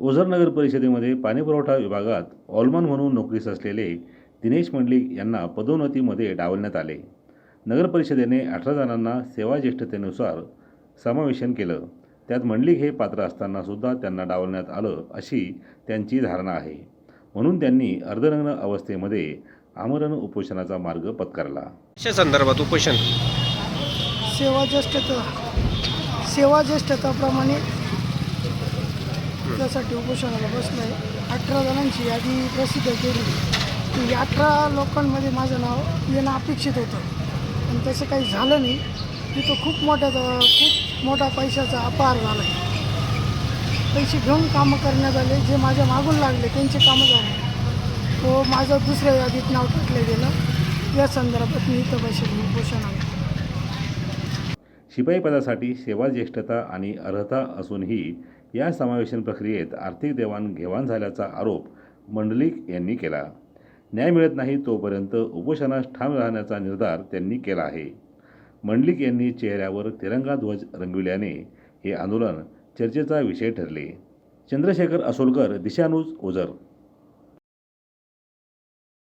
ओझर नगर परिषदेमध्ये पाणीपुरवठा विभागात ऑलमन म्हणून नोकरीस असलेले दिनेश मंडलिक यांना पदोन्नतीमध्ये डावलण्यात आले. नगर परिषदेने अठरा जणांना सेवा ज्येष्ठतेनुसार समावेशन केलं. त्यात मंडलिक हे पात्र असताना सुद्धा त्यांना डावलण्यात आलं अशी त्यांची धारणा आहे. म्हणून त्यांनी अर्धनग्न अवस्थेमध्ये आमरण उपोषणाचा मार्ग पत्करला. संदर्भात उपोषण? सेवा ज्येष्ठता सेवा ज्येष्ठताप्रमाणे त्यासाठी उपोषणाला बसलं आहे अठरा जणांची यादी प्रसिद्ध केली. की अठरा लोकांमध्ये माझं नाव येणं अपेक्षित होतं. पण तसं काही झालं नाही. तिथं खूप मोठ्या खूप मोठा पैशाचा अपहार झाला आहे पैसे घेऊन कामं करण्यात आले. जे माझ्या मागून लागले त्यांचे कामं झाले. तो माझं दुसऱ्या यादीत नाव टाकलं गेलं. या संदर्भात मी इथं बसेल उपोषण आहे शिपाई पदासाठी सेवा ज्येष्ठता आणि अर्हता असूनही या समावेशन प्रक्रियेत आर्थिक देवाणघेवाण झाल्याचा आरोप मंडलिक यांनी केला. न्याय मिळत नाही तोपर्यंत उपोषणास ठाम राहण्याचा निर्धार त्यांनी केला आहे. मंडलिक यांनी चेहऱ्यावर तिरंगा ध्वज रंगविल्याने हे आंदोलन चर्चेचा विषय ठरले. चंद्रशेखर असोलकर दिशानूज ओझर